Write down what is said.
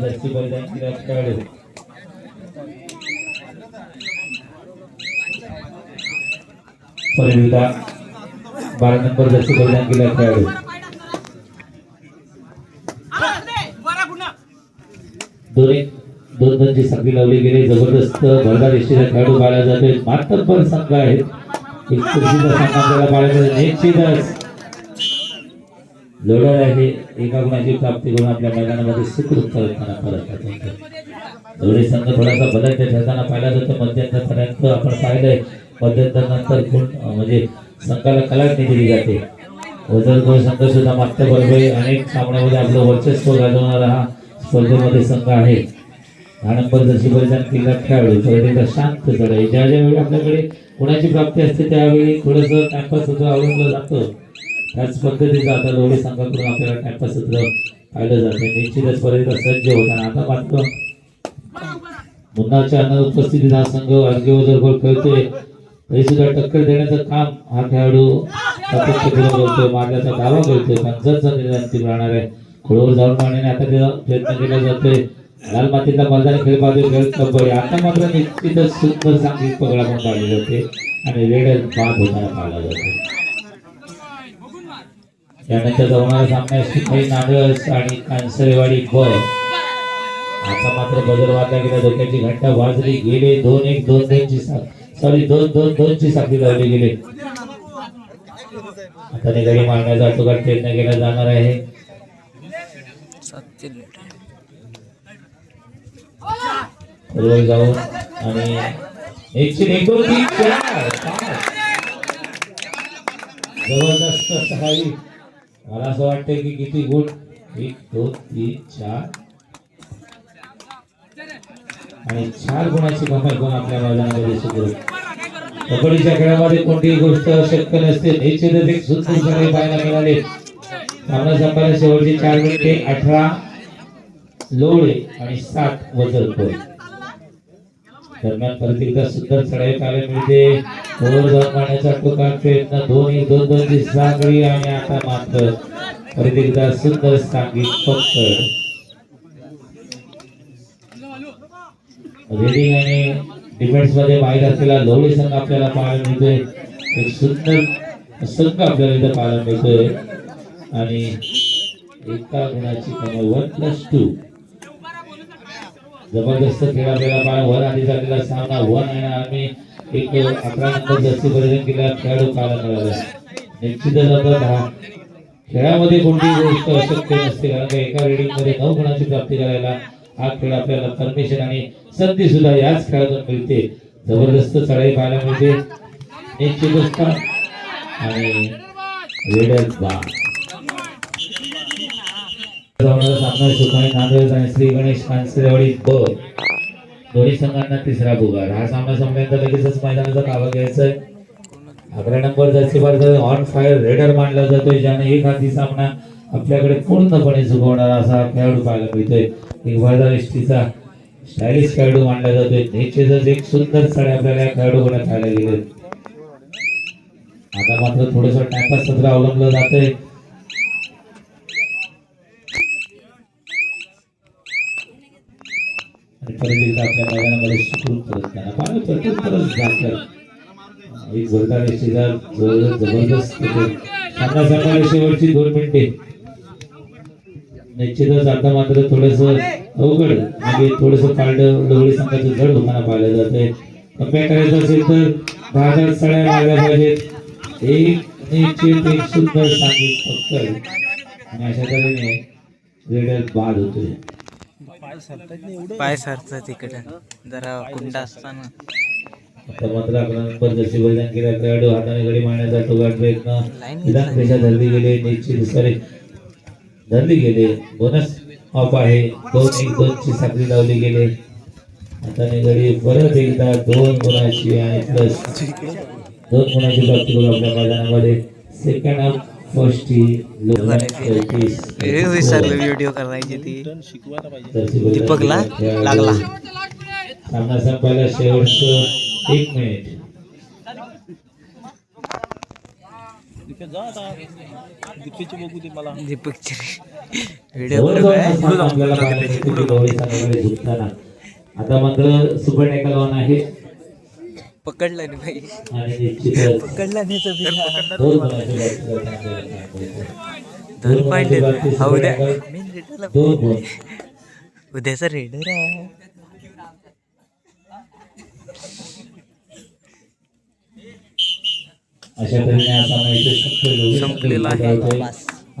Jersey बलिदान केला खेळाडू परिविधा बारा नंबर जर्सी बलिदान केला खेळाडू दोन एक संघाची दोनची साखळी लावली गेली. जबरदस्त भरदार एसटीचा खेळाडू पाहिला जातोय मात्र संघ आहेत एक कुर्सीचा आपल्याला पाहायला निश्चितच आहे. एका गुणाची प्राप्ती करून आपल्या मैदानामध्ये सुखरूप करताना परत येतात. संघ थोडासा बदलते ठरताना पाहिला जातो. मध्यंतरपर्यंत आपण पाहिलंय. मध्यंतर नंतर कोण म्हणजे संघाला कलाटणी दिली जाते. वजरकोर संघ सुद्धा मागच्या बरोबर अनेक सामन्यामध्ये आपलं वर्चस्व गाजवणारा हा स्पर्धेमध्ये संघ आहे. हा जशी बलिदान केला खेळाडू परत शांत चढाई ज्या ज्यावेळी आपल्याकडे कोणाची प्राप्ती असते त्यावेळी थोडंसं टाइमपास सत्र अवलंबलं जातं त्याच पद्धतीचं आता लोढे संघाकडून आपल्याला टाइमपास सत्र पाहिलं जाते निश्चितच परत सज्ज होता आता मात्र मुन्नाच्या अनुपस्थितीत हा संघ अर्गे वजरगोल खेळतोय तरी सुद्धा टक्कर देण्याचं काम हा खेळाडू सातत्याने करतोय मारण्याचा दावा करतोय पंचांचा निर्णय राहणार आहे खोडवर जाऊन मारण्याने आता त्याचा प्रयत्न केला जातोय. लाल मातीतला मैदानी खेळ खेळ कबड्डी आता मात्र निश्चितच सुंदर पगडा पण काढली जाते आणि रेड बाद होताना पाहिला जातो. त्यानंतर सुखाई नागस आणि कांसरेवाडी ब आता मात्र बदल वाजला गेला. डोक्याची घंटा वाजली गेले. दोन एक दोन दोनची सॉरी दोन दोन दोनची साखळी लावली गेली. आता निघाडी मारण्याचा अटोकाट प्रयत्न केला जाणार आहे. रोल लिटर जाऊन आणि एकशे एकोणतीस चार. जबरदस्त सकाळी मला असं वाटतंय की किती गुण? एक दोन तीन चार. आणि चार गुणाची कमाई करून आपल्या मैदानामध्ये सुरू कबड्डीच्या खेळामध्ये कोणतीही गोष्ट शक्य नसते. निश्चितच एक सुंदर सगळे पाहायला मिळाले. सामना संपायला शेवटचे चार मिनिटे अठरा. लोळे आणि सात वजन दरम्यान परत एकदा सुंदर चढाई पाहायला मिळते. वर प्रयत्न. दोन दोन दोन ची साखळी आणि आता मात्र परत एकदा सुंदर सांगित पकड रेडिंग आणि डिफेन्समध्ये बाहेर असलेला लोहडी संघ आपल्याला पाहायला मिळतोय. एक सुंदर संघ आपल्याला इथं पाहायला मिळतोय. आणि एका गुणाची कमाई वन प्लस टू जबरदस्त खेळ आपल्याला पाहायला वन आधी झालेला सामना. वन आणि आम्ही एक अकरा नंतर जास्ती पर्यंत केलेला खेळाडू पाहायला मिळाला. निश्चितच आता दहा खेळामध्ये कोणती गोष्ट अशक्य नसते कारण का एका रेडिंगमध्ये नऊ गुणांची प्राप्ती करायला हा खेळ आपल्याला परमिशन आणि संधी सुद्धा याच खेळातून मिळते. जबरदस्त चढाई पाहायला मिळते. निश्चितच आणि रेडर्स बा सामना सुखाई नांदेड आणि श्री गणेश कांसरेवाडी ब दोन्ही संघांना तिसरा बुगार हा सामना संपल्यानंतर लगेचच मैदानाचा ताबा घ्यायचा आहे अकरा number jersey Bharat on fire raider मानला जातोय ज्याने एक हाती सामना आपल्याकडे पूर्णपणे झुकवणारा असा खेळाडू पाहायला मिळतोय. एक भारदार एसटीचा स्टायलिश खेळाडू मानला जातोय. निश्चितच एक सुंदर साडे आपल्याला या खेळाडूकडे पाहायला गेले आता मात्र थोडंसं टाइमपास सत्र अवलंबलं जातंय. परत एकदा आपल्या मैदानामध्ये सुखरूप परत एक शेजार जबरदस्त शेवटची दोन मिनिटे. निश्चितच आता मात्र थोडस अवघड म्हणजे थोडस पारड लवळी संघाचं जड होताना पाहिलं आहे कम्बॅक करायचं असेल तर दहा हजार सळ्या मारल्या पाहिजेत. एक निश्चित एक सुंदर सांगित पक्कड आणि अशा तऱ्हेने रेडर बाद होतोय. पाय सरतं तिकडं जरा कुंडा असताना. जशी खेळाडू हाताने गडी मारण्याचा प्रयत्न. पेशा धरली गेले निश्चित सॉरी धरली गेले. बोनस ऑफ आहे. दोन एक दोन ची साखळी लावली गेले. हाताने गडी परत एकदा दोन गुणाची आणि प्लस दोन गुणाची प्राप्ती करून आपल्या मैदानामध्ये. सेकंड हाफ विसरलं व्हिडिओ करायची ती. दीपकला दीपकला लागला. सामना संपायला शेवटचं एक मिनिट आता दीपकची व्हिडिओ मात्र सुपर टेकल ऑन आहे पकडलं नाही निश्चितच पकडला नाही तर. दोन बातमी हा उद्या मेन रेडरला उद्याचा रेडर आहे हा संपलेला आहे.